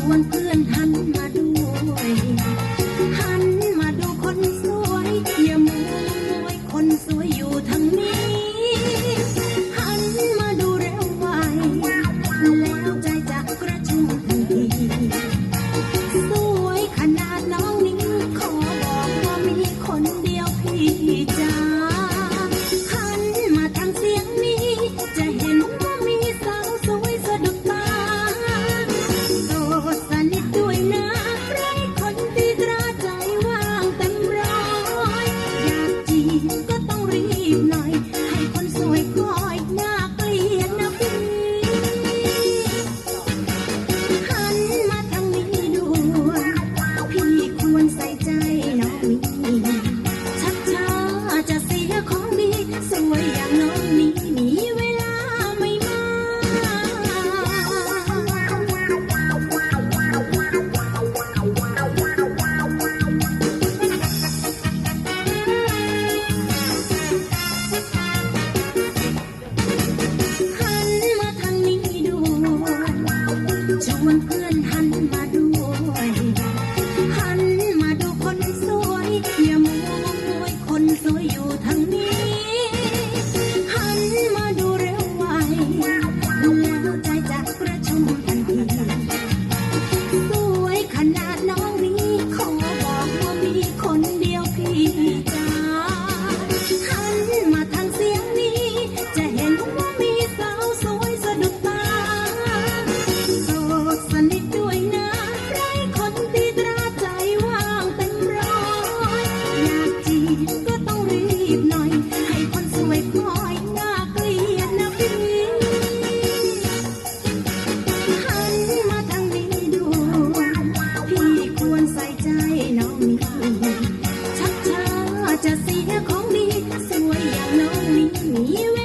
ชวนเพื่อน เสียของมีสวยอย่างน้องมีมีแว